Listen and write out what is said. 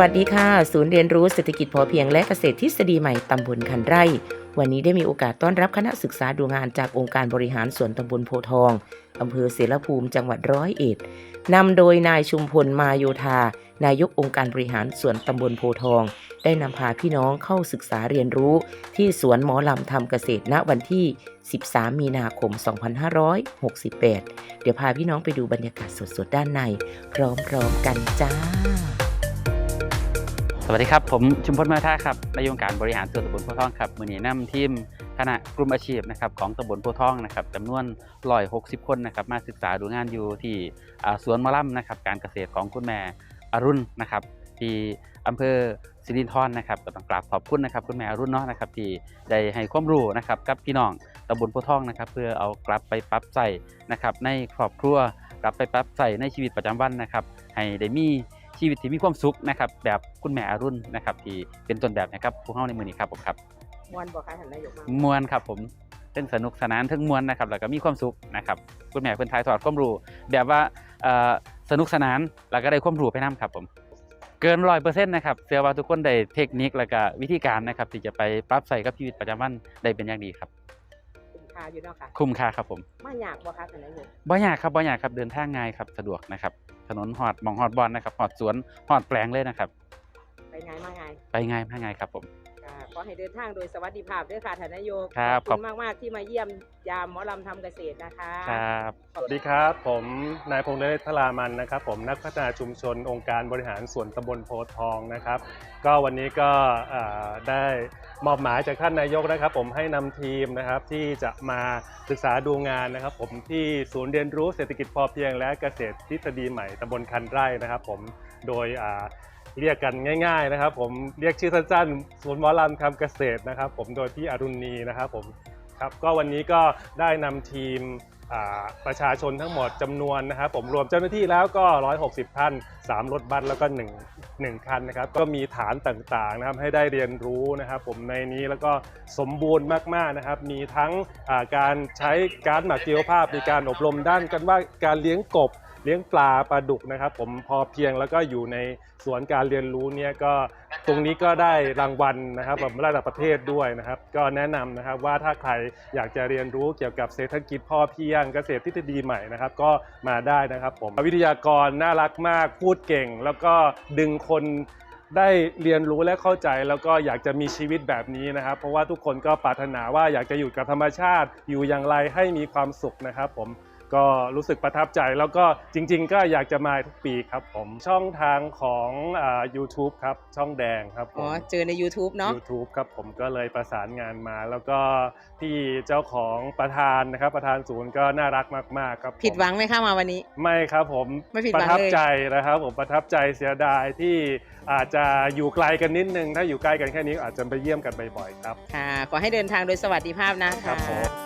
วัสดีค่ะ ศูนย์เรียนรู้เศรษฐกิจพอเพียงและเกษตรทฤษฎีใหม่ตำบลคันไร่ วันนี้ได้มีโอกาสต้อนรับคณะศึกษาดูงานจากองค์การบริหารส่วนตำบลโพทองอำเภอเสรภูมิจังหวัดร้อยเอ็ดนำโดยนายชุมพลมาโยธา นายกองค์การบริหารส่วนตำบลโพทอง ได้นำพาพี่น้องเข้าศึกษาเรียนรู้ ที่สวนหมอลำทำเกษตรณวันที่ 13 มีนาคม 2568 เดี๋ยวพาพี่น้องไปดูบรรยากาศสดๆด้านใน พร้อมๆกันจ้า สวัสดีครับ ผมชุมพลมาท่าครับนายกองการบริหารส่วนตำบลโพทองครับมือนี้นำทีมคณะกลุ่มอาชีพนะครับของตำบลโพทองนะครับจำนวน160คนนะครับมาศึกษาดูงานอยู่ที่สวนมะล่ำนะครับการเกษตรของคุณแม่อรุณนะครับที่อำเภอสิรินธรนะครับก็ต้องกราบขอบคุณนะครับคุณแม่อรุณเนาะนะครับที่ได้ให้ความรู้นะครับกับพี่น้องตำบลโพทองนะครับเพื่อเอากลับไปปรับใส่นะครับในครอบครัวกลับไปปรับใส่ในชีวิตประจำวันนะครับให้ได้มี ชีวิตที่มีความสุขนะครับแบบคุณแม่อรุณนะครับที่เป็นต้นแบบนะครับพวกเฮาในมือนี้ครับผมครับมวนบอกค่ะท่านนายกมามวนครับผมทั้งสนุกสนานทั้งมวนนะครับแล้วก็มีความสุขนะครับคุณแม่เพิ่นถ่ายทอดความรู้แบบว่าเอ่อสนุกสนานแล้วก็ได้ความรู้ไปนํครับผมเกินร้อยเปอร์เซ็นต์นะครับเชื่อว่าทุกคนได้เทคนิคแล้วก็วิธีการนะครับที่จะไปปรับใส่กับชีวิตประจำวันได้เป็นอย่างดีครับคุ้มค่าอยู่เนาะค่ะคุ้มค่าครับผมมาอยากบอกค่ะท่านนายกบ่ยากครับบ่ยากครับเดินทางง่ายครับสะดวกนะครับ ถนนหอดหมองหอดบอลนะครับหอดสวนหอดแปลงเลยนะครับ ไปง่ายมาง่ายไปง่ายมาง่ายครับผมค่ะข อให้เดินทางโดยสวัสดิภาพด้วยค่ะท่านนายกครับขอบคุณมาก ๆ ที่มาเยี่ยมยามหมอลำทำเกษตรนะคะครับสวัสดีครับ ผมนายพงษ์เดชทรามันนะครับ ผมนักพัฒนาชุมชนองค์การบริหารส่วนตำบลโพธิ์ทองนะครับ ก็วันนี้ก็เอ่อได้มอบหมายจากท่านนายกนะครับ ผมให้นำทีมนะครับที่จะมาศึกษาดูงานนะครับ ผมที่ศูนย์เรียนรู้เศรษฐกิจพอเพียงและเกษตรทฤษฎีใหม่ตำบลคันไร่นะครับ ผมโดยอ่า เรียกกันง่าย ๆนะครับ ผมเรียกชื่อสั้นๆศูนย์หมอลำทำเกษตรนะครับ ผมโดยพี่อรุณีนะครับผมครับก็วันนี้ก็ได้นำทีมอ่าประชาชนทั้งหมดจำนวนนะครับ ผมรวมเจ้าหน้าที่แล้วก็ 160 ท่าน 3 รถบัสแล้วก็1 1คันนะครับ ก็มีฐานต่างๆนะครับให้ได้เรียนรู้นะครับ ผมในนี้แล้วก็สมบูรณ์มากๆนะครับ มีทั้งอ่าการใช้การหมักชีวภาพ มีการอบรมด้านกันว่าการเลี้ยงกบ เลี้ยงปลาปลาดุกนะครับ ผมพอเพียงแล้วก็อยู่ในสวนการเรียนรู้เนี่ยก็ตรงนี้ก็ได้รางวัลนะครับแบบระดับประเทศด้วยนะครับ ก็แนะนำนะครับว่าถ้าใครอยากจะเรียนรู้เกี่ยวกับเศรษฐกิจพอเพียงเกษตรทฤษฎีใหม่นะครับ ก็มาได้นะครับ ผมวิทยากรน่ารักมากพูดเก่ง แล้วก็ดึงคนได้เรียนรู้และเข้าใจแล้วก็อยากจะมีชีวิตแบบนี้นะครับ เพราะว่าทุกคนก็ปรารถนาว่าอยากจะอยู่กับธรรมชาติอยู่อย่างไรให้มีความสุขนะครับ ผม ก็รู้สึกประทับใจแล้วก็จริง ๆ ก็อยากจะมาทุกปีครับผมช่องทางของอ่า YouTube ครับช่องแดงครับผอ๋อ ม เจอใน YouTube เนาะ YouTube ครับผมก็เลยประสานงานมา แล้วก็ที่เจ้าของประธานนะครับ ประธานศูนย์ก็น่ารักมากๆครับผมผิดหวังไหมคะมาวันนี้ ไม่ครับผมไม่ผิดหปวังระทับเลยใจนะครับผมประทับใจเสียดายที่อาจจะอยู่ไกลกันนิดนึง ถ้าอยู่ใกล้กันแค่นี้อาจจะไปเยี่ยมกันบ่อยๆครับ ค่ะ ขอให้เดินทางโดยสวัสดิภาพนะครัคะบผม